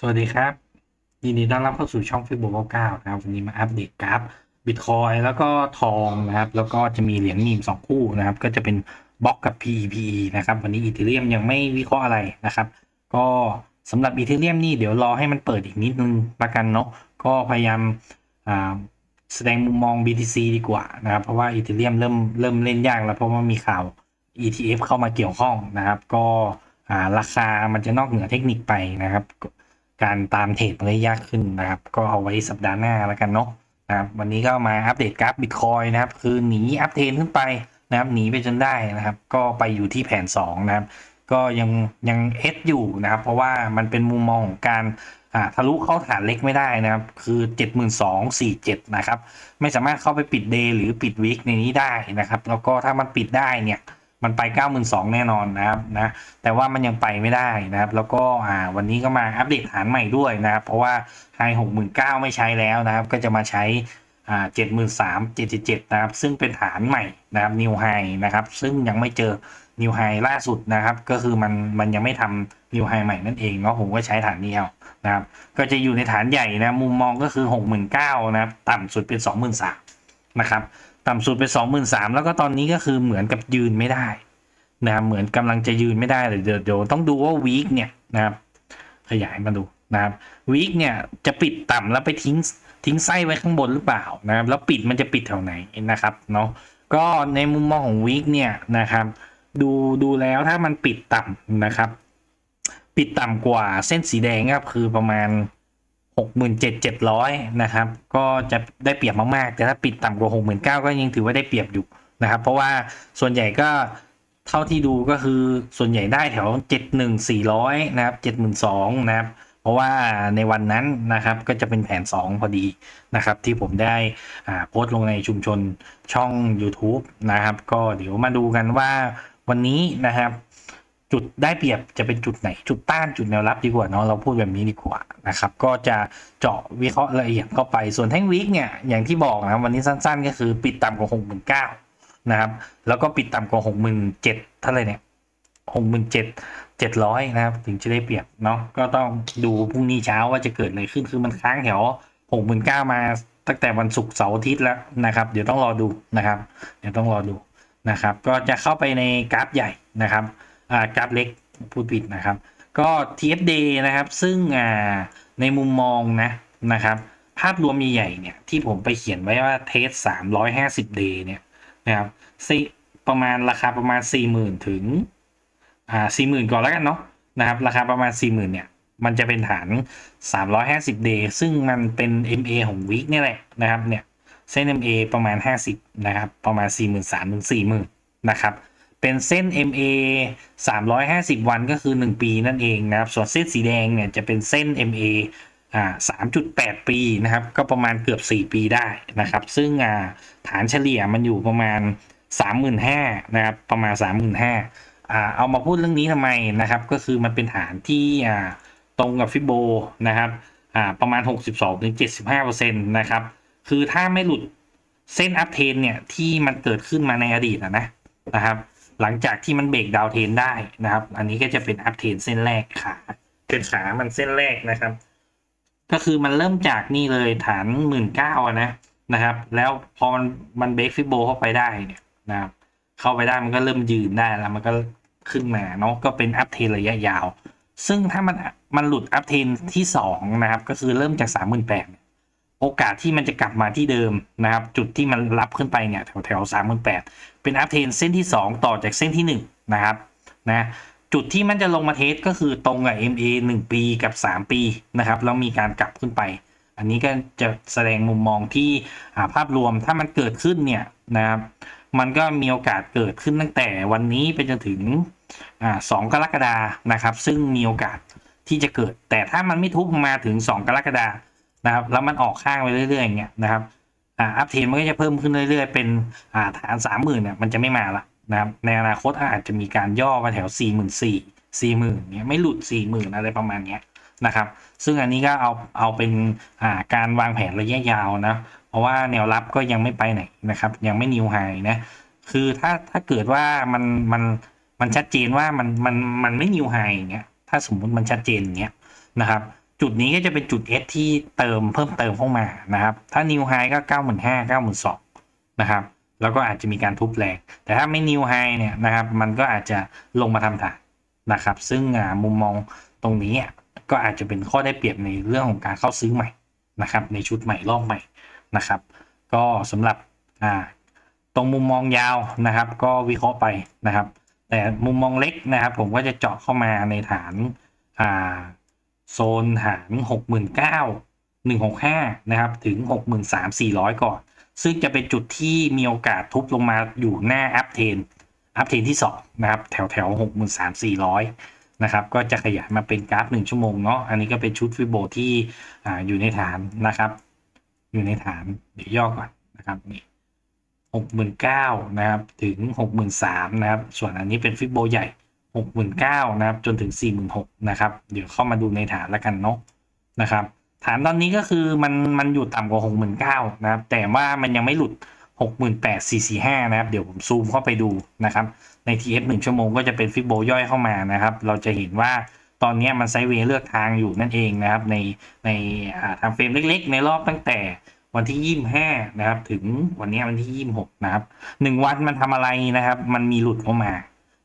สวัสดีครับ ยินดีต้อนรับเข้าสู่ช่องฟิบโบ99นะครับ วันนี้มาอัปเดตกราฟบิตคอยแล้วก็ทองนะครับ แล้วก็จะมีเหรียญมีมสองคู่นะครับ ก็จะเป็นบล็อกกับ PEPE นะครับ วันนี้อีเทเรียมยังไม่วิเคราะห์อะไรนะครับ ก็สำหรับอีเทเรียมนี่เดี๋ยวรอให้มันเปิดอีกนิดนึงละกันเนาะก็พยายามแสดงมุมมอง BTC ดีกว่านะครับ เพราะว่าอีเทเรียมเริ่มเริ่มเล่นยากแล้วเพราะว่ามีข่าว ETF เข้ามาเกี่ยวข้องนะครับ ก็ราคามันจะนอกเหนือเทคนิคไปนะครับ การตามเทรดมันได้ยากขึ้นนะครับ ก็เอาไว้สัปดาห์หน้าแล้วกันเนาะนะครับวันนี้ก็มาอัปเดตกราฟบิตคอยนะครับ คือหนีอัปเทนขึ้นไปนะครับหนีไปจนได้นะครับ ก็ไปอยู่ที่แผน 2 นะครับ ก็ยังยังเอสอยู่นะครับ เพราะว่ามันเป็นมุมมองของการทะลุเข้าฐานเล็กไม่ได้นะครับ คือ 72,47 นะครับ ไม่สามารถเข้าไปปิดเดย์หรือปิดวิกในนี้ได้นะครับ แล้วก็ถ้ามันปิดได้เนี่ย มันไป 92,000 แน่นอนนะครับนะแต่ว่ามันยังไปไม่ได้นะครับ แล้วก็อ่าวันนี้ก็มาอัปเดตฐานใหม่ด้วยนะครับ เพราะว่าไฮ69,000 ไม่ใช้แล้วนะครับ ก็จะมาใช้อ่า73,777นะครับ ซึ่งเป็นฐานใหม่นะครับนิวไฮนะครับ ซึ่งยังไม่เจอนิวไฮล่าสุดนะครับ ก็คือมันมันยังไม่ทำนิวไฮใหม่นั่นเองเนาะผมก็ใช้ฐานนี้เอานะครับ ก็จะอยู่ในฐานใหญ่นะมุมมองก็คือ 69,000นะครับ ต่ำสุดเป็น 23,000นะครับ ต่ำสุดเป็นสองหมื่นสามแล้วก็ตอนนี้ก็คือเหมือนกับยืนไม่ได้นะครับเหมือนกำลังจะยืนไม่ได้เลยเดี๋ยวเดี๋ยวต้องดูว่าวีคเนี่ยนะครับขยายมาดูนะครับวีคเนี่ยจะปิดต่ำแล้วไปทิ้งทิ้งไส้ไว้ข้างบนหรือเปล่านะครับแล้วปิดมันจะปิดแถวไหนนะครับเนาะก็ในมุมมองของวีคเนี่ยนะครับดูดูแล้วถ้ามันปิดต่ำนะครับ ปิดต่ำกว่าเส้นสีแดงก็คือประมาณ 67,700นะครับ ก็จะได้เปรียบมากๆ แต่ถ้าปิดต่ำกว่า 69,000 ก็ยังถือว่าได้เปรียบอยู่นะครับ เพราะว่าส่วนใหญ่ก็เท่าที่ดูก็คือส่วนใหญ่ได้แถว 71,400 นะครับ 72,000 นะครับ เพราะว่าในวันนั้นนะครับก็จะเป็นแผน 2 พอดีนะครับ ที่ผมได้โพสต์ลงในชุมชนช่อง YouTube นะครับ ก็เดี๋ยวมาดูกันว่าวันนี้นะครับ จุดได้เปรียบจะเป็นจุดไหน จุดต้านจุดแนวรับดีกว่าเนาะเราพูดแบบนี้ดีกว่านะครับ ก็จะเจาะวิเคราะห์ละเอียดเข้าไปส่วนแท่งวิกเนี่ยอย่างที่บอกนะวันนี้สั้นๆ ก็คือปิดต่ำกว่าหกหมื่นเก้านะครับ แล้วก็ปิดต่ำกว่าหกหมื่นเจ็ดเท่าไรเนี่ยหกหมื่นเจ็ดเจ็ดร้อยนะครับ ถึงจะได้เปรียบเนาะก็ต้องดูพรุ่งนี้เช้าว่าจะเกิดอะไรขึ้นคือมันค้างแถวหกหมื่นเก้ามาตั้งแต่วันศุกร์เสาร์อาทิตย์แล้วนะครับ เดี๋ยวต้องรอดูนะครับ เดี๋ยวต้องรอดูนะครับ ก็จะเข้าไปในกราฟใหญ่นะครับ กราฟเล็กพูดผิดนะครับ ก็ TFD นะครับ ซึ่งในมุมมองนะนะครับ ภาพรวมใหญ่ๆเนี่ย ที่ผมไปเขียนไว้ว่าเทส 350 day เนี่ยนะครับประมาณราคาประมาณ 40,000 ถึงอ่า40,000 ก่อนแล้วกันเนาะนะครับ ราคาประมาณ 40,000 เนี่ย มันจะเป็นฐาน 350 day ซึ่งมันเป็น MA ของวีคนี่แหละนะครับเนี่ยเส้น MA ประมาณ 50 นะครับ ประมาณ 43,000 ถึง 40,000 นะครับ เป็นเส้น MA 350 วันก็คือ 1 ปีนั่นเองนะครับ ส่วนเส้นสีแดงเนี่ยจะเป็นเส้น MA อ่า3.8 ปีนะครับ ก็ประมาณเกือบ 4 ปีได้นะครับ ซึ่งอ่าฐานเฉลี่ยมันอยู่ประมาณ 35,000นะครับ ประมาณ 35,000อ่าเอามาพูดเรื่องนี้ทำไมนะครับ ก็คือมันเป็นฐานที่อ่าตรงกับฟิโบนะครับอ่าประมาณ 62-75%นะครับ คือถ้าไม่หลุดเส้นอัพเทนเนี่ยที่มันเกิดขึ้นมาในอดีตนะนะครับ หลังจากที่มันเบรกดาวเทนได้นะครับ อันนี้ก็จะเป็นอัพเทนเส้นแรกขาเป็นขามันเส้นแรกนะครับ ก็คือมันเริ่มจากนี่เลยฐานหมื่นเก้านะนะครับ แล้วพอมันมันเบรกฟิโบเข้าไปได้เนี่ยนะครับ เข้าไปได้มันก็เริ่มยืนได้แล้วมันก็ขึ้นมาเนาะก็เป็นอัพเทนระยะยาว ซึ่งถ้ามันมันหลุดอัพเทนที่สองนะครับ ก็คือเริ่มจากสามหมื่นแปด โอกาสที่มันจะกลับมาที่เดิมนะครับ จุดที่มันรับขึ้นไปเนี่ยแถวแถวสามหมื่นแปดเป็นอัพเทนเส้นที่ 2 ต่อจากเส้นที่ 1 นะครับนะจุดที่มันจะลงมาเทสก็คือตรงกับ MA 1 ปีกับ 3 ปีนะครับแล้วมีการกลับขึ้นไป อันนี้ก็จะแสดงมุมมองที่ภาพรวมถ้ามันเกิดขึ้นเนี่ยนะครับมันก็มีโอกาสเกิดขึ้นตั้งแต่วันนี้ไปจนถึงสองกรกฎานะครับ ซึ่งมีโอกาสที่จะเกิด แต่ถ้ามันไม่ทุบมาถึง 2 กรกฎา นะครับ แล้วมันออกข้างไปเรื่อยๆอย่างเงี้ยนะครับอ่าอัพเทนมันก็จะเพิ่มขึ้นเรื่อยๆ เป็นอ่าฐานสามหมื่นเนี่ยมันจะไม่มาละนะครับในอนาคตอาจจะมีการย่อมาแถวสี่หมื่นสี่สี่หมื่นเนี่ยไม่หลุดสี่หมื่นอะไรประมาณเนี้ยนะครับ ซึ่งอันนี้ก็เอาเอาเป็นอ่าการวางแผนระยะยาวนะ เพราะว่าแนวรับก็ยังไม่ไปไหนนะครับ ยังไม่นิวไฮนะคือถ้าถ้าเกิดว่ามันมันมันชัดเจนว่ามันมันมันไม่นิวไฮอย่างเงี้ยถ้าสมมุติมันชัดเจนอย่างเงี้ยนะครับ จุดนี้ก็จะเป็นจุด S ที่เติมเพิ่มเติมเข้ามานะครับ ถ้า New High ก็ 95,000 92,000นะครับ แล้วก็อาจจะมีการทุบแรง แต่ถ้าไม่ New High เนี่ยนะครับ มันก็อาจจะลงมาทำฐานนะครับ ซึ่งมุมมองตรงนี้ก็อาจจะเป็นข้อได้เปรียบในเรื่องของการเข้าซื้อใหม่นะครับ ในชุดใหม่รอบใหม่นะครับ ก็สำหรับตรงมุมมองยาวนะครับ ก็วิเคราะห์ไปนะครับ แต่มุมมองเล็กนะครับ ผมก็จะเจาะเข้ามาในฐานอ่า โซนฐานหกหมื่นเก้าหนึ่งหกห้านะครับ ถึงหกหมื่นสามสี่ร้อยก่อน ซึ่งจะเป็นจุดที่มีโอกาสทุบลงมาอยู่หน้าอัพเทนอัพเทนที่สองนะครับ แถวแถวหกหมื่นสามสี่ร้อยนะครับ ก็จะขยายมาเป็นกราฟหนึ่งชั่วโมงเนาะอันนี้ก็เป็นชุดฟิโบที่อ่าอยู่ในฐานนะครับ อยู่ในฐาน เดี๋ยวย่อก่อนนะครับนี่หกหมื่นเก้านะครับ ถึงหกหมื่นสามนะครับ ส่วนอันนี้เป็นฟิโบใหญ่ หกหมื่นเก้านะครับ จนถึงสี่หมื่นหกนะครับ เดี๋ยวเข้ามาดูในฐานแล้วกันเนาะนะครับ ฐานตอนนี้ก็คือมันมันอยู่ต่ำกว่าหกหมื่นเก้านะครับ แต่ว่ามันยังไม่หลุดหกหมื่นแปดสี่สี่ห้านะครับ เดี๋ยวผมซูมเข้าไปดูนะครับ ใน TF หนึ่งชั่วโมงก็จะเป็นฟิบโบย่อยเข้ามานะครับ เราจะเห็นว่าตอนนี้มันไซเวย์เลือกทางอยู่นั่นเองนะครับ ในในอ่าทำเฟรมเล็กๆ ในรอบตั้งแต่วันที่ยี่ห้านะครับ ถึงวันนี้วันที่ยี่หกนะครับหนึ่งวันมันทำอะไรนะครับ มันมีหลุดเข้ามา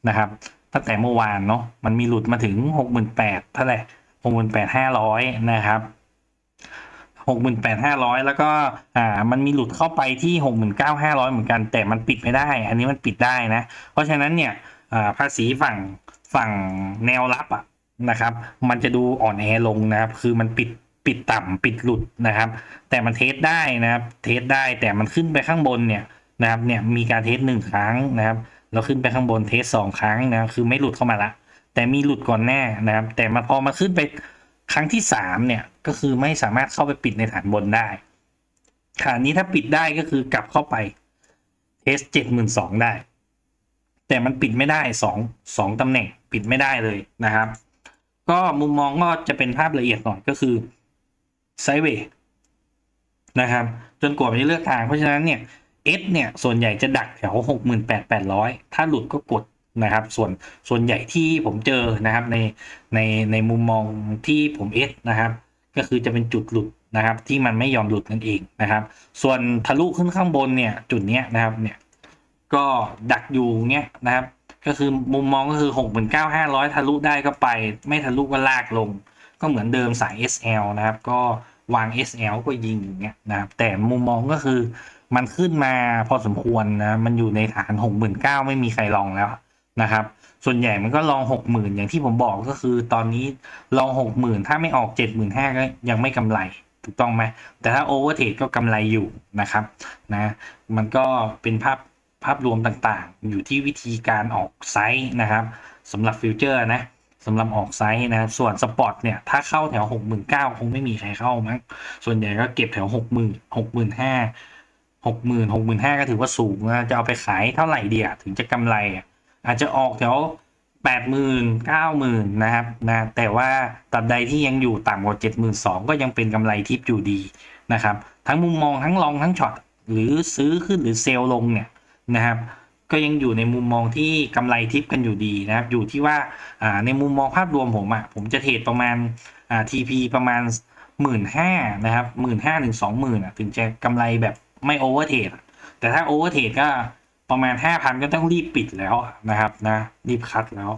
นะครับ ตั้งแต่เมื่อวานเนาะมันมีหลุดมาถึงหกหมื่นแปดเท่าไหร่หกหมื่นแปดห้าร้อยนะครับหกหมื่นแปดห้าร้อยแล้วก็อ่ามันมีหลุดเข้าไปที่หกหมื่นเก้าห้าร้อยเหมือนกัน แต่มันปิดไม่ได้ อันนี้มันปิดได้นะ เพราะฉะนั้นเนี่ยอ่าภาษีฝั่งฝั่งแนวรับอะนะครับ มันจะดูอ่อนแอลงนะครับ คือมันปิดปิดต่ำปิดหลุดนะครับ แต่มันเทสได้นะครับ เทสได้แต่มันขึ้นไปข้างบนเนี่ยนะครับเนี่ยมีการเทสหนึ่งครั้งนะครับ แล้วขึ้นไปข้างบนเทสสองครั้งนะครับคือไม่หลุดเข้ามาละ แต่มีหลุดก่อนแน่นะครับ แต่มาพอมาขึ้นไปครั้งที่สามเนี่ยก็คือไม่สามารถเข้าไปปิดในฐานบนได้ฐานนี้ถ้าปิดได้ก็คือกลับเข้าไปเทสเจ็ดหมื่นสองได้ แต่มันปิดไม่ได้สองสองตำแหน่งปิดไม่ได้เลยนะครับ ก็มุมมองก็จะเป็นภาพละเอียดหน่อยก็คือไซเวย์นะครับ จนกว่ามันจะเลือกทางเพราะฉะนั้นเนี่ย S เนี่ย ส่วนใหญ่จะดักแถว 68,800 ถ้าหลุดก็กดนะครับ ส่วนส่วนใหญ่ที่ผมเจอนะครับในในในมุมมองที่ผม S นะครับ ก็คือจะเป็นจุดหลุดนะครับ ที่มันไม่ยอมหลุดนั่นเองนะครับ ส่วนทะลุขึ้นข้างบนเนี่ยจุดเนี้ยนะครับเนี่ยก็ดักอยู่เงี้ยนะครับ ก็คือมุมมองก็คือ 69,500 ทะลุได้ก็ไป ไม่ทะลุก็ลากลง ก็เหมือนเดิมสาย SL นะครับ ก็วาง SL ก็ยิงอย่างเงี้ยนะครับ แต่มุมมองก็คือ มันขึ้นมาพอสมควรนะมันอยู่ในฐาน69,000ไม่มีใครลองแล้วนะครับ ส่วนใหญ่มันก็ลอง60,000อย่างที่ผมบอกก็คือ ตอนนี้ลอง60,000ถ้าไม่ออก75,000ก็ยังไม่กำไรถูกต้องไหมแต่ถ้าโอเวอร์เทรดก็กำไรอยู่นะครับนะมันก็เป็นภาพภาพรวมต่างๆ อยู่ที่วิธีการออกไซส์นะครับสำหรับฟิวเจอร์นะสำหรับออกไซส์นะส่วนสปอร์ตเนี่ยถ้าเข้าแถว 69,000คงไม่มีใครเข้ามั้งส่วนใหญ่ก็เก็บแถว 60,000 6 5 0 0 0 65,000ก็ถือว่าสูงนะจะเอาไปขายเท่าไหร่เดียถึงจะกำไรอะอาจจะออกแถว80,000 90,000นนะครับนะแต่ว่าตัดใดที่ยังอยู่ต่ำกว่า72,000ก็ยังเป็นกำไรทิปอยู่ดีนะครับ ทั้งมุมมองทั้งลองทั้งช็อตหรือซื้อขึ้นหรือเซลล์ลงเนี่ยนะครับ ก็ยังอยู่ในมุมมองที่กำไรทิปกันอยู่ดีนะครับ อยู่ที่ว่าอ่าในมุมมองภาพรวมผมอะ่ะผมจะเทรดประมาณอ่า TP ประมาณหมื่นห้านะครับหมื่นห้าถึงสองหมื่นอะถึงจะกำไรแบบ ไม่โอเวอร์เทรดแต่ถ้าโอเวอร์เทรดก็ประมาณห้าพันก็ต้องรีบปิดแล้วนะครับนะรีบคัดแล้ว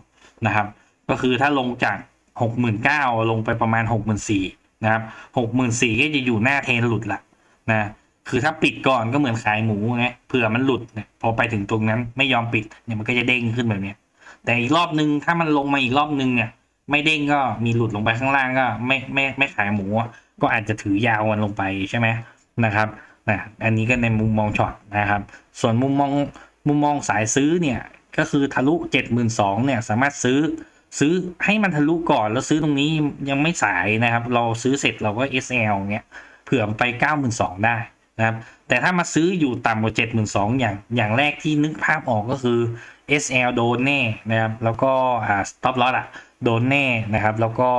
นะครับ ก็คือถ้าลงจากหกหมื่นเก้าลงไปประมาณหกหมื่นสี่นะครับหกหมื่นสี่ก็จะอยู่หน้าเทรนหลุดละนะคือถ้าปิดก่อนก็เหมือนขายหมูไงเผื่อมันหลุดเนี่ยพอไปถึงตรงนั้นไม่ยอมปิดเนี่ยมันก็จะเด้งขึ้นแบบนี้แต่อีกรอบนึงถ้ามันลงมาอีกรอบนึงเนี่ย ไม่เด้งก็มีหลุดลงไปข้างล่างก็ไม่ไม่ไม่ขายหมูก็อาจจะถือยาวมันลงไปใช่ไหมนะครับ นะอันนี้ก็ในมุมมองช็อตนะครับ ส่วนมุมมองมุมมองสายซื้อเนี่ยก็คือทะลุเจ็ดหมื่นสองเนี่ยสามารถซื้อซื้อให้มันทะลุก่อนแล้วซื้อตรงนี้ยังไม่สายนะครับ เราซื้อเสร็จเราก็ SL เงี้ยเผื่อไปเก้าหมื่นสองได้นะครับ แต่ถ้ามาซื้ออยู่ต่ำกว่า 72,000 อย่างอย่างแรกที่นึกภาพออกก็คือ SL โดนแน่นะครับ แล้วก็อ่า stop loss อะโดนแน่นะครับ แล้วก็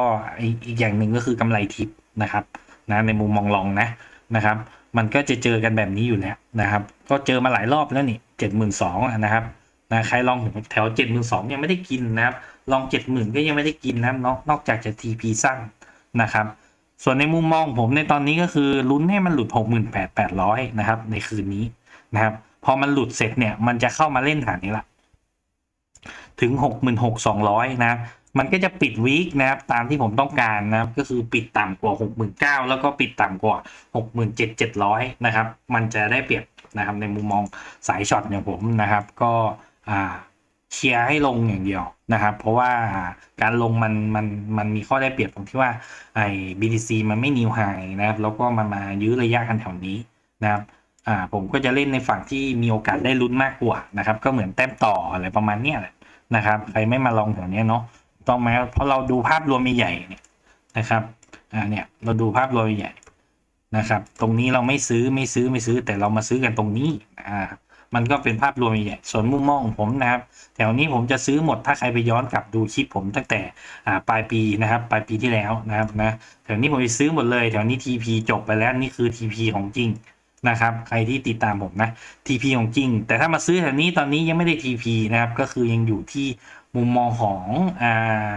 อีกอีกอย่างหนึ่งก็คือกำไรทิปนะครับนะในมุมมองลองนะนะครับ มันก็จะเจอกันแบบนี้อยู่แล้วนะครับ ก็เจอมาหลายรอบแล้วนี่72,000นสองนะครับนะใครลองแถว72,000ยังไม่ได้กินนะครับ ลอง70,000ก็ยังไม่ได้กินนะครับนอกนอกจากจะ TP สั้นนะครับ ส่วนในมุมมองผมในตอนนี้ก็คือลุ้นให้มันหลุด68,800นะครับ ในคืนนี้นะครับ พอมันหลุดเสร็จเนี่ยมันจะเข้ามาเล่นฐานนี้ละถึง66,200นะครับ มันก็จะปิดวีคนะครับ ตามที่ผมต้องการนะครับ ก็คือปิดต่ำกว่า 69,000 แล้วก็ปิดต่ำกว่า 67,700 นะครับ มันจะได้เปรียบนะครับในมุมมองสายช็อตอย่างผมนะครับ ก็อ่าเชียร์ให้ลงอย่างเดียวนะครับ เพราะว่าการลงมันมันมันมีข้อได้เปรียบตรงที่ว่าไอ้ BTC มันไม่นิวไฮนะครับ แล้วก็มันมายื้อระยะกันแถวนี้นะครับอ่าผมก็จะเล่นในฝั่งที่มีโอกาสได้ลุ้นมากกว่านะครับ ก็เหมือนแต้มต่ออะไรประมาณเนี้ยแหละนะครับ ใครไม่มาลองแถวนี้เนาะ ต้องไหมเพราะเราดูภาพรวมใหญ่เนี่ยนะครับอ่าเนี่ยเราดูภาพรวมใหญ่นะครับ ตรงนี้เราไม่ซื้อไม่ซื้อไม่ซื้อ แต่เรามาซื้อกันตรงนี้อ่ามันก็เป็นภาพรวมใหญ่ส่วนมุมมองของผมนะครับแถวนี้ผมจะซื้อหมดถ้าใครไปย้อนกลับดูคลิปผมตั้งแต่ปลายปีนะครับปลายปีที่แล้วนะครับนะแถวนี้ผมไปซื้อหมดเลยแถวนี้ TP จบไปแล้วนี่คือ TP ของจริงนะครับ ใครที่ติดตามผมนะ TP ของจริง แต่ถ้ามาซื้อแถวนี้ตอนนี้ยังไม่ได้ TP นะครับก็คือยังอยู่ที่ มุมมองของอ่า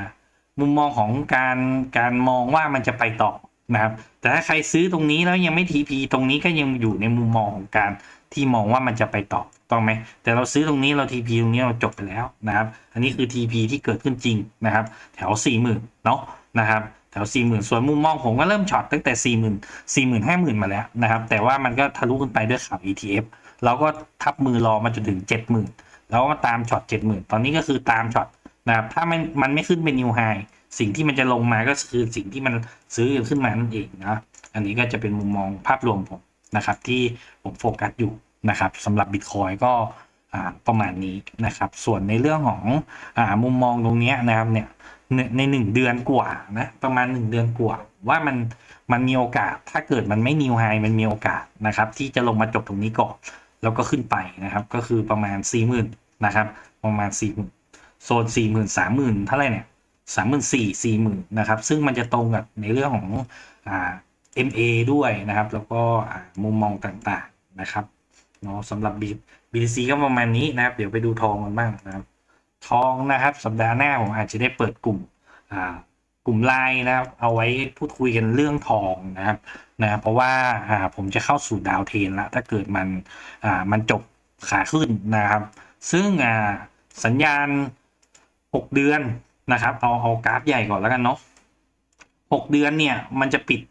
มุมมองของการการมองว่ามันจะไปต่อนะครับ แต่ถ้าใครซื้อตรงนี้แล้วยังไม่ TP ตรงนี้ก็ยังอยู่ในมุมมองของการที่มองว่ามันจะไปต่อต้องไหมแต่เราซื้อตรงนี้เรา TP ตรงนี้เราจบไปแล้วนะครับ อันนี้คือ TP ที่เกิดขึ้นจริงนะครับ แถว 40,000เนาะนะครับแถว 40,000 ส่วนมุมมองผมก็เริ่มช็อตตั้งแต่ 40,000 40,000 50,000 มาแล้วนะครับ แต่ว่ามันก็ทะลุขึ้นไปด้วยข่าว ETF เราก็ทับมือรอมาจนถึง 70,000 แล้วมาตามช็อต70,000ตอนนี้ก็คือตามช็อตนะครับถ้ามันมันไม่ขึ้นเป็นนิวไฮสิ่งที่มันจะลงมาก็คือสิ่งที่มันซื้อขึ้นมานั่นเองนะอันนี้ก็จะเป็นมุมมองภาพรวมผมนะครับที่ผมโฟกัสอยู่นะครับสำหรับบิตคอยก็ประมาณนี้นะครับ ส่วนในเรื่องของอมุมมองตรงนี้นะครับเนี่ยในในหนึ่งเดือนกว่านะประมาณหนึ่งเดือนกว่า ว่ามันมันมีโอกาสถ้าเกิดมันไม่นิวไฮมันมีโอกาสนะครับที่จะลงมาจบตรงนี้ก่อน แล้วก็ขึ้นไปนะครับ ก็คือประมาณสี่หมื่นะครับ ประมาณสี่หมื่นโซนสี่หมื่นสามหมื่นเท่าไรเนี่ยสามหมื่นสี่สี่หมื่นนะครับ ซึ่งมันจะตรงกับในเรื่องของอ่า MA ด้วยนะครับ แล้วก็มุมมองต่างๆนะครับเนาะสำหรับ BTC ก็ประมาณนี้นะครับ เดี๋ยวไปดูทองกันบ้างนะครับ ทองนะครับ สัปดาห์หน้าผมอาจจะได้เปิดกลุ่มอ่า กลุ่มไลน์นะครับ เอาไว้พูดคุยกันเรื่องทองนะครับนะเพราะว่าอ่าผมจะเข้าสู่ดาวเทนละถ้าเกิดมันอ่ามันจบขาขึ้นนะครับ ซึ่งอ่าสัญญาณ 6 เดือนนะครับ เอาเอากราฟใหญ่ก่อนแล้วกันเนาะ6เดือนเนี่ยมันจะปิด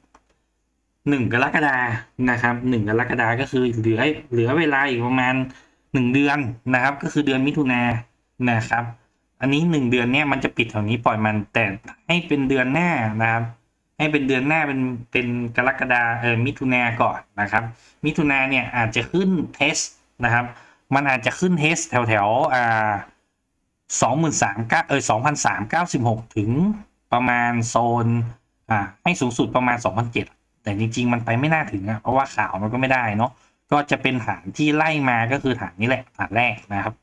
1 กรกฎานะครับ1กรกฎาก็คือเหลือเหลือเวลาอีกประมาณ 1 เดือนนะครับ ก็คือเดือนมิถุนายนนะครับ อันนี้หนึ่งเดือนเนี่ยมันจะปิดแถวนี้ปล่อยมันแต่ให้เป็นเดือนหน้านะครับ ให้เป็นเดือนหน้าเป็นเป็นกรกฎาเออมิถุนาก่อนนะครับ มิถุนาเนี่ยอาจจะขึ้นเทสนะครับ มันอาจจะขึ้นเทสแถวแถวอ่าสองหมื่นสามเก้าเออสองพันสามเก้าสิบหกถึงประมาณโซนอ่าให้สูงสุดประมาณสองพันเจ็ดแต่จริง ๆ มันไปไม่น่าถึงอะเพราะว่าข่าวมันก็ไม่ได้เนาะก็จะเป็นฐานที่ไล่มาก็คือฐานนี้แหละฐานแรกนะครับ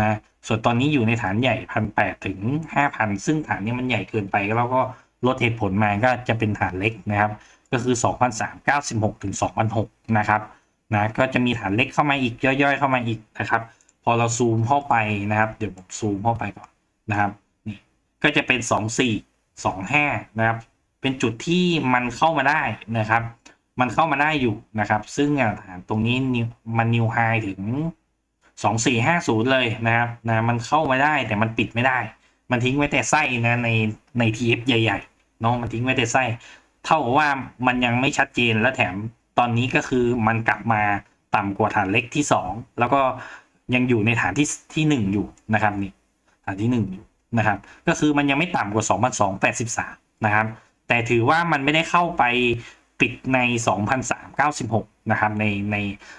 นะ ส่วนตอนนี้อยู่ในฐานใหญ่พันแปดถึงห้าพันซึ่งฐานนี้มันใหญ่เกินไปแล้วก็ลดเหตุผลมาก็จะเป็นฐานเล็กนะครับ ก็คือสองพันสามเก้าสิบหกถึงสองพันหกนะครับนะก็จะมีฐานเล็กเข้ามาอีกย่อยๆ เข้ามาอีกนะครับ พอเราซูมเข้าไปนะครับ เดี๋ยวผมซูมเข้าไปก่อนนะครับนี่ก็จะเป็นสองสี่สองห้านะครับ เป็นจุดที่มันเข้ามาได้นะครับ มันเข้ามาได้อยู่นะครับ ซึ่งฐานตรงนี้มันนิวไฮถึง สองสี่ห้าศูนย์เลยนะครับนะมันเข้ามาได้แต่มันปิดไม่ได้ มันทิ้งไว้แต่ไส้นะในใน TF ใหญ่ๆเนาะมันทิ้งไว้แต่ไส้ เท่ากับว่ามันยังไม่ชัดเจนและแถมตอนนี้ก็คือมันกลับมาต่ำกว่าฐานเล็กที่สองแล้วก็ยังอยู่ในฐานที่ที่หนึ่งอยู่นะครับนี่ฐานที่หนึ่งอยู่นะครับ ก็คือมันยังไม่ต่ำกว่า 2,283 นะครับ แต่ถือว่ามันไม่ได้เข้าไปปิดใน 2,396 นะครับในใน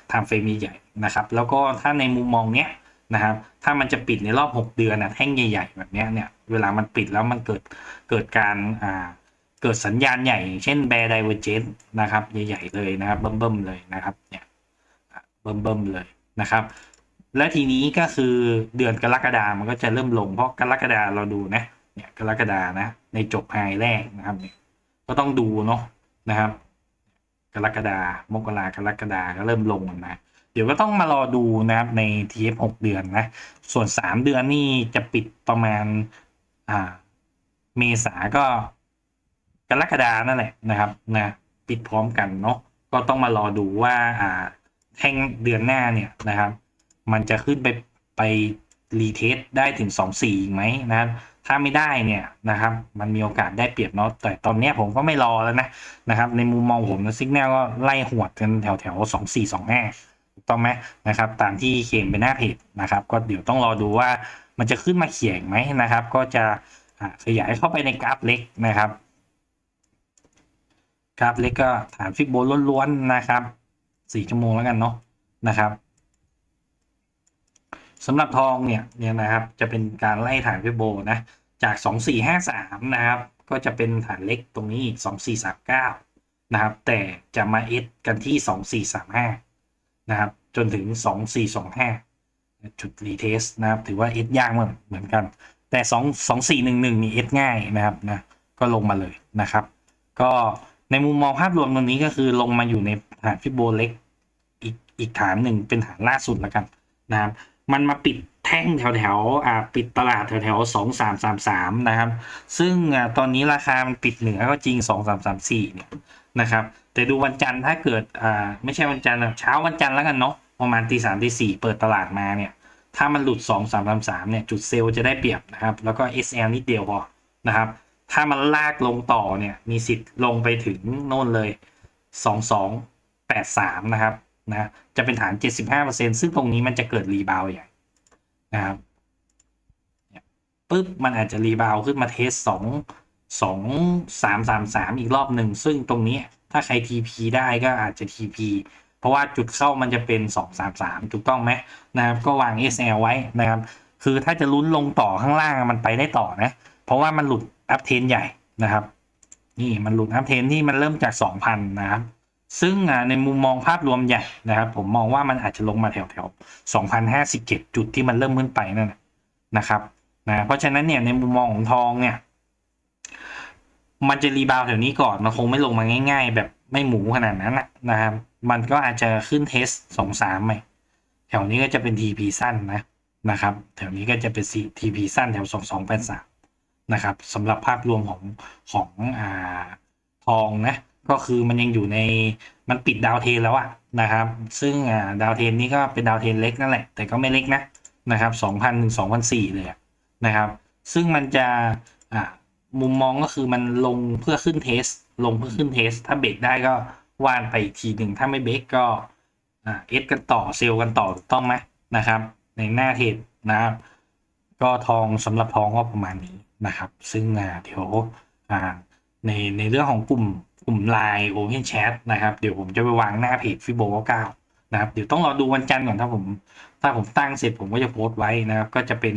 time frame ใหญ่นะครับแล้วก็ถ้าในมุมมองเนี้ยนะครับถ้ามันจะปิดในรอบ 6 เดือนนะแท่งใหญ่ๆแบบเนี้ยเนี่ยเวลามันปิดแล้วมันเกิดเกิดการอ่าเกิดสัญญาณใหญ่ เช่น bear divergence นะครับใหญ่ๆเลยนะครับเบิ่มๆเลยนะครับเนี่ยเบิ่มๆเลยนะครับ และทีนี้ก็คือเดือนกรกฎามันก็จะเริ่มลงเพราะกรกฎาเราดูนะเนี่ยกรกฎานะในจบไฮแรกนะครับเนี่ยก็ต้องดูเนาะนะครับ กรกฎามกรากรกฎาก็เริ่มลงนะ เดี๋ยวก็ต้องมารอดูนะครับใน TF 6 เดือนนะ ส่วน 3 เดือนนี่จะปิดประมาณอ่าเมษาก็กรกฎานั่นแหละนะครับนะปิดพร้อมกันเนาะก็ต้องมารอดูว่าอ่าแท่งเดือนหน้าเนี่ยนะครับ มันจะขึ้นไปไปรีเทสได้ถึง 2 4 อีกไหมนะครับ ถ้าไม่ได้เนี่ยนะครับ มันมีโอกาสได้เปรียบเนาะแต่ตอนนี้ผมก็ไม่รอแล้วนะนะครับ ในมุมมองผมนะซิกแนลก็ไล่หวดกันแถวแถวสองสี่สองห้าถูกต้องไหมนะครับ ตามที่เขียนเป็นหน้าเพจนะครับ ก็เดี๋ยวต้องรอดูว่ามันจะขึ้นมาเขียนไหมนะครับ ก็จะขยายเข้าไปในกราฟเล็กนะครับ กราฟเล็กก็ฐานฟิกโบล้วนๆนะครับสี่ชั่วโมงแล้วกันเนาะนะครับ สำหรับทองเนี่ยเนี่ยนะครับจะเป็นการไล่ฐานฟิโบนะจากสองสี่ห้าสามนะครับ ก็จะเป็นฐานเล็กตรงนี้อีกสองสี่สามเก้านะครับ แต่จะมาเอสกันที่สองสี่สามห้านะครับ จนถึงสองสี่สองห้าจุดรีเทสนะครับ ถือว่าเอสยากเหมือนกัน แต่สองสองสี่หนึ่งหนึ่งนี่เอสง่ายนะครับนะก็ลงมาเลยนะครับ ก็ในมุมมองภาพรวมตรงนี้ก็คือลงมาอยู่ในฐานฟิโบเล็กอีกอีกฐานหนึ่งเป็นฐานล่าสุดแล้วกันนะครับ มันมาปิดแท่งแถวแถวอ่าปิดตลาดแถวแถวสองสามสามสามนะครับ ซึ่งอ่าตอนนี้ราคามันปิดเหนือก็จริงสองสามสามสี่เนี่ยนะครับ แต่ดูวันจันทร์ถ้าเกิดอ่าไม่ใช่วันจันทร์เช้าวันจันทร์แล้วกันเนาะประมาณตีสามตีสี่เปิดตลาดมาเนี่ย ถ้ามันหลุดสองสามสามสามเนี่ยจุดเซลล์จะได้เปรียบนะครับ แล้วก็ SL นิดเดียวพอนะครับ ถ้ามันลากลงต่อเนี่ยมีสิทธิ์ลงไปถึงโน่นเลยสองสองแปดสามนะครับ นะจะเป็นฐานเจ็ดสิบห้าเปอร์เซ็นซึ่งตรงนี้มันจะเกิดรีบาวใหญ่นะครับปุ๊บมันอาจจะรีบาวขึ้นมาเทสสองสองสามสามสามอีกรอบหนึ่ง ซึ่งตรงนี้ถ้าใคร TP ได้ก็อาจจะ TP เพราะว่าจุดเข้ามันจะเป็นสองสามสามถูกต้องไหมนะครับก็วาง SL ไว้นะครับ คือถ้าจะลุ้นลงต่อข้างล่างมันไปได้ต่อนะ เพราะว่ามันหลุดอัพเทนใหญ่นะครับ นี่มันหลุดอัพเทนที่มันเริ่มจาก 2,000 นะครับ ซึ่งในมุมมองภาพรวมใหญ่นะครับ ผมมองว่ามันอาจจะลงมาแถวแถว2,057 จุดที่มันเริ่มขึ้นไปนั่นนะนะครับนะเพราะฉะนั้นเนี่ยในมุมมองของทองเนี่ยมันจะรีบาวแถวนี้ก่อนมันคงไม่ลงมาง่ายๆ แบบไม่หมูขนาดนั้นนะครับมันก็อาจจะขึ้นเทสสองสามไหมแถวนี้ก็จะเป็น TP สั้นนะนะครับ แถวนี้ก็จะเป็น TP สั้นแถว2283นะครับสำหรับภาพรวมของของอ่าทองนะ ก็คือมันยังอยู่ในมันปิดดาวเทนแล้วอะนะครับ ซึ่งดาวเทนนี้ก็เป็นดาวเทนเล็กนั่นแหละ แต่ก็ไม่เล็กนะนะครับ2,000ถึง2,004เลยนะครับ ซึ่งมันจะมุมมองก็คือมันลงเพื่อขึ้นเทส ลงเพื่อขึ้นเทส ถ้าเบรกได้ก็วานไปอีกทีหนึ่งถ้าไม่เบรกก็เอสกันต่อเซลล์กันต่อถูกต้องไหมนะครับ ในหน้าเทรดนะครับ ก็ทองสำหรับทองก็ประมาณนี้นะครับ ซึ่งเดี๋ยวในในเรื่องของกลุ่ม กลุ่มไลน์โอเพนแชทนะครับ เดี๋ยวผมจะไปวางหน้าเพจฟิโบเก้านะครับ เดี๋ยวต้องรอดูวันจันทร์ก่อนถ้าผม ถ้าผมตั้งเสร็จผมก็จะโพสต์ไว้นะครับ ก็จะเป็น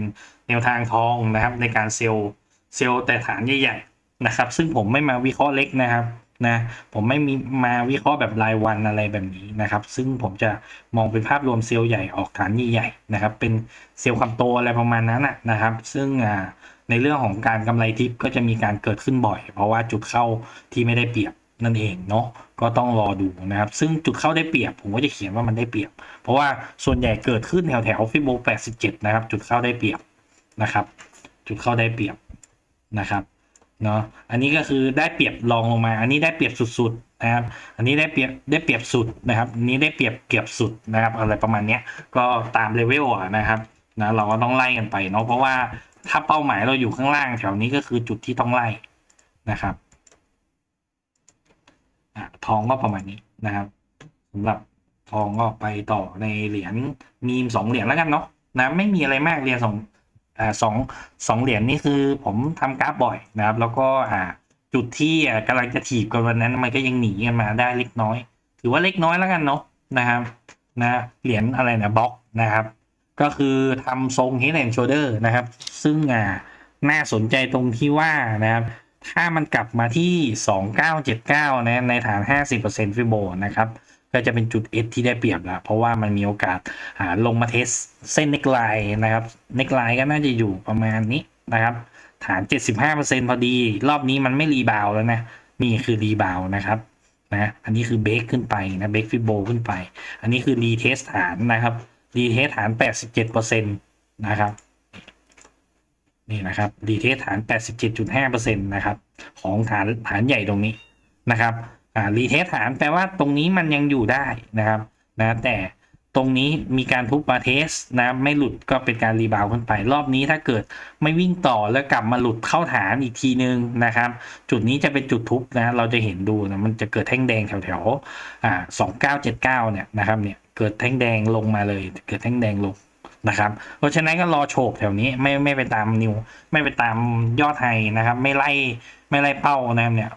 แนวทางทองนะครับ ในการเซลล์เซลล์แต่ฐานใหญ่ๆนะครับ ซึ่งผมไม่มาวิเคราะห์เล็กนะครับนะผมไม่มีมาวิเคราะห์แบบรายวันอะไรแบบนี้นะครับ ซึ่งผมจะมองเป็นภาพรวมเซลล์ใหญ่ออกฐานใหญ่ๆนะครับ เป็นเซลล์คำโตอะไรประมาณนั้นนะครับ ซึ่งอ่า ในเรื่องของการกำไรทิปก็จะมีการเกิดขึ้นบ่อย เพราะว่าจุดเข้าที่ไม่ได้เปรียบนั่นเองเนาะก็ต้องรอดูนะครับ ซึ่งจุดเข้าได้เปรียบ ผมก็จะเขียนว่ามันได้เปรียบ เพราะว่าส่วนใหญ่เกิดขึ้นแถวแถวฟิโบ87 นะครับ จุดเข้าได้เปรียบนะครับ จุดเข้าได้เปรียบนะครับเนาะอันนี้ก็คือได้เปรียบรองลงมา อันนี้ได้เปรียบสุดๆนะครับ อันนี้ได้เปรียบได้เปรียบสุดนะครับอันนี้ได้เปรียบเกือบสุดนะครับ อะไรประมาณเนี้ยก็ตามเลเวลนะครับนะเราก็ต้องไล่กันไปเนาะเพราะว่า ถ้าเป้าหมายเราอยู่ข้างล่างแถวนี้ก็คือจุดที่ต้องไล่นะครับอทองก็ประมาณนี้นะครับสำหรับทองก็ไปต่อในเหรียญมีมสองเหรียญแล้วกันเนาะนะไม่มีอะไรมากเหรียญสองอ่าสองสองเหรียญนี่คือผมทำกราฟบ่อยนะครับ แล้วก็อ่าจุดที่อ่ากำลังจะถีบกันวันนั้นมันก็ยังหนีกันมาได้เล็กน้อย ถือว่าเล็กน้อยแล้วกันเนาะนะครับนะเหรียญอะไรนะบล็อกนะครับ ก็คือทำทรง Head and Shoulder นะครับ ซึ่งอ่าน่าสนใจตรงที่ว่านะครับ ถ้ามันกลับมาที่ 2979 นะในฐาน 50%ฟิโบนะครับก็จะเป็นจุด S ที่ได้เปรียบแล้ว เพราะว่ามันมีโอกาสหาลงมาเทสเส้นเน็กไลน์นะครับเน็กไลน์ก็น่าจะอยู่ประมาณนี้นะครับ ฐาน 75%พอดี รอบนี้มันไม่รีบาวแล้วนะนี่คือรีบาวนะครับนะอันนี้คือเบรกขึ้นไปนะเบรกฟิโบขึ้นไป อันนี้คือรีเทสฐานนะครับ รีเทสฐาน 87%นะครับ นี่นะครับรีเทสฐาน 87.5%นะครับของฐานฐานใหญ่ตรงนี้นะครับอ่ารีเทสฐานแปลว่าตรงนี้มันยังอยู่ได้นะครับนะแต่ตรงนี้มีการทุบมาเทสนะไม่หลุดก็เป็นการรีบาวขึ้นไป รอบนี้ถ้าเกิดไม่วิ่งต่อแล้วกลับมาหลุดเข้าฐานอีกทีนึงนะครับ จุดนี้จะเป็นจุดทุบนะเราจะเห็นดูนะมันจะเกิดแท่งแดงแถวๆอ่าสองเก้าเจ็ดเก้าเนี่ยนะครับเนี่ย เกิดแท่งแดงลงมาเลย เกิดแท่งแดงลงนะครับ เพราะฉะนั้นก็รอโฉบแถวนี้ไม่ไม่ไปตามนิว ไม่ไปตามยอดไฮนะครับ ไม่ไล่ไม่ไล่เป้านะครับเนี่ย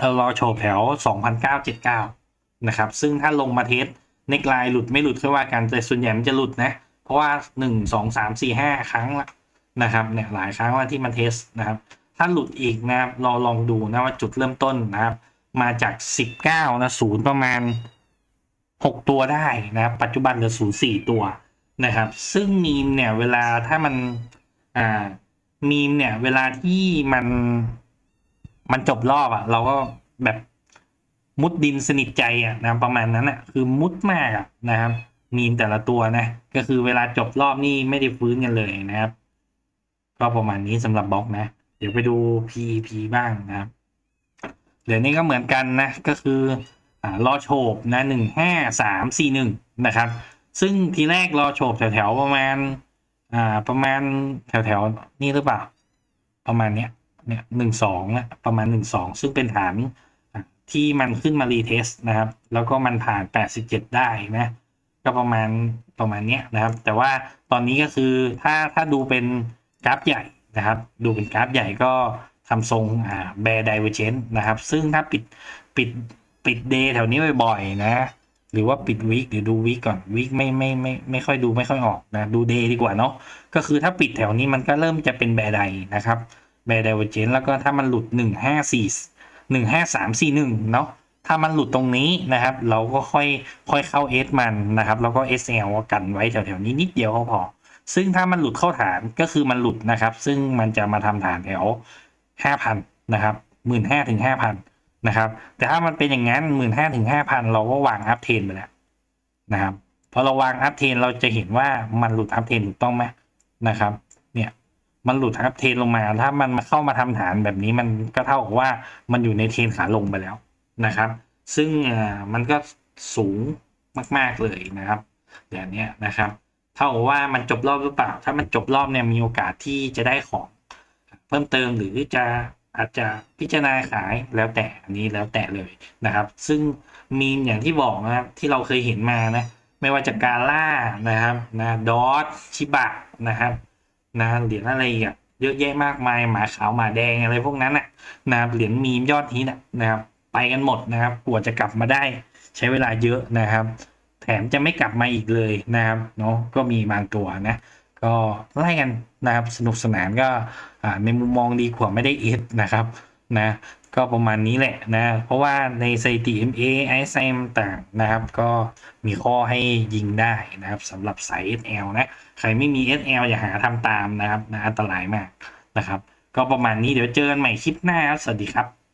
เรารอโฉบแถวสองพันะครับ ซึ่งถ้าลงมาเทสเนกไลน์หลุดไม่หลุดค่อยว่ากันแต่ส่วนใหญ่มันจะหลุดนะ เพราะว่าหนึ่งสองสามสี่ห้าครั้งละนะครับเนี่ยหลายครั้งว่าที่มันเทสนะครับ ถ้าหลุดอีกนะครับราลองดูนะว่าจุดเริ่มต้นนะครับ มาจากสิบเก้านะศูนย์ประมาณ หกตัวได้นะครับ ปัจจุบันเหลือศูนย์สี่ตัวนะครับ ซึ่งมีมเนี่ยเวลาถ้ามันอ่ามีมเนี่ย เวลาที่มันมันจบรอบอะเราก็แบบมุดดินสนิทใจอะนะประมาณนั้นอะคือมุดมากอะนะครับ มีมแต่ละตัวนะ ก็คือเวลาจบรอบนี่ไม่ได้ฟื้นกันเลยนะครับ ก็ประมาณนี้สำหรับบล็อกนะ เดี๋ยวไปดู PEP บ้างนะครับ เดี๋ยวนี้ก็เหมือนกันนะ ก็คือ รอโฉบนะหนึ่งห้าสามสี่หนึ่งนะครับ ซึ่งทีแรกรอโฉบแถวๆประมาณอ่าประมาณแถวๆนี่หรือเปล่า ประมาณเนี้ยเนี่ยหนึ่งสองนะประมาณหนึ่งสองซึ่งเป็นฐานที่มันขึ้นมารีเทสนะครับ แล้วก็มันผ่านแปดสิบเจ็ดได้นะ ก็ประมาณประมาณเนี้ยนะครับ แต่ว่าตอนนี้ก็คือถ้าถ้าดูเป็นกราฟใหญ่นะครับ ดูเป็นกราฟใหญ่ก็ทำทรงอ่าแบร์ไดเวอร์เจนนะครับ ซึ่งถ้าปิดปิด ปิดเดย์แถวนี้บ่อยๆนะ หรือว่าปิดวีคเดี๋ยวดูวีคก่อนวีคไม่ไม่ไม่ไม่ค่อยดูไม่ค่อยออกนะ ดูเดย์ดีกว่าเนาะก็คือถ้าปิดแถวนี้มันก็เริ่มจะเป็นแบร์ไดนะครับแบร์ไดเวอร์เจนแล้วก็ถ้ามันหลุดหนึ่งห้าสี่หนึ่งห้าสามสี่หนึ่งเนาะถ้ามันหลุดตรงนี้นะครับ เราก็ค่อยค่อยเข้า S มันนะครับแล้วก็ SL กันไว้แถวๆนี้นิดเดียวก็พอซึ่งถ้ามันหลุดเข้าฐานก็คือมันหลุดนะครับ ซึ่งมันจะมาทำฐานแถวห้าพันนะครับหมื่นห้าถึงห้าพัน นะครับ แต่ถ้ามันเป็นอย่างนั้นหมื่นห้าถึงห้าพันเราก็วางอัพเทนไปแล้วนะครับพอเราวางอัพเทนเราจะเห็นว่ามันหลุดอัพเทนถูกต้องไหมนะครับ เนี่ยมันหลุดอัพเทนลงมา ถ้ามันมาเข้ามาทำฐานแบบนี้มันก็เท่ากับว่ามันอยู่ในเทนขาลงไปแล้วนะครับ ซึ่งมันก็สูงมาก ๆเลยนะครับเดี๋ยวนี้นะครับเท่ากับว่ามันจบรอบหรือเปล่า ถ้ามันจบรอบเนี่ยมีโอกาสที่จะได้ของเพิ่มเติมหรือจะ อาจจะพิจารณาขายแล้วแต่อันนี้แล้วแต่เลยนะครับ ซึ่งมีมอย่างที่บอกนะครับที่เราเคยเห็นมานะ ไม่ว่าจะกาล่านะครับนะดอทชิบะนะครับนะเหรียญอะไรอีกอะเยอะแยะมากมายหมาขาวหมาแดงอะไรพวกนั้นนะนะครับเหรียญมีมยอดฮิตนะครับ ไปกันหมดนะครับกว่าจะกลับมาได้ ใช้เวลาเยอะนะครับ แถมจะไม่กลับมาอีกเลยนะครับเนาะก็มีบางตัวนะ ก็ไล่กันนะครับสนุกสนานก็ ในมุมมองดีกว่าไม่ได้เอสนะครับนะก็ประมาณนี้แหละนะ เพราะว่าในสถิติ MA ISM ต่างนะครับ ก็มีข้อให้ยิงได้นะครับสำหรับสาย SL นะ ใครไม่มี SL อย่าหาทำตามนะครับนะอันตรายมากนะครับ ก็ประมาณนี้เดี๋ยวเจอกันใหม่คลิปหน้าครับ สวัสดีครับ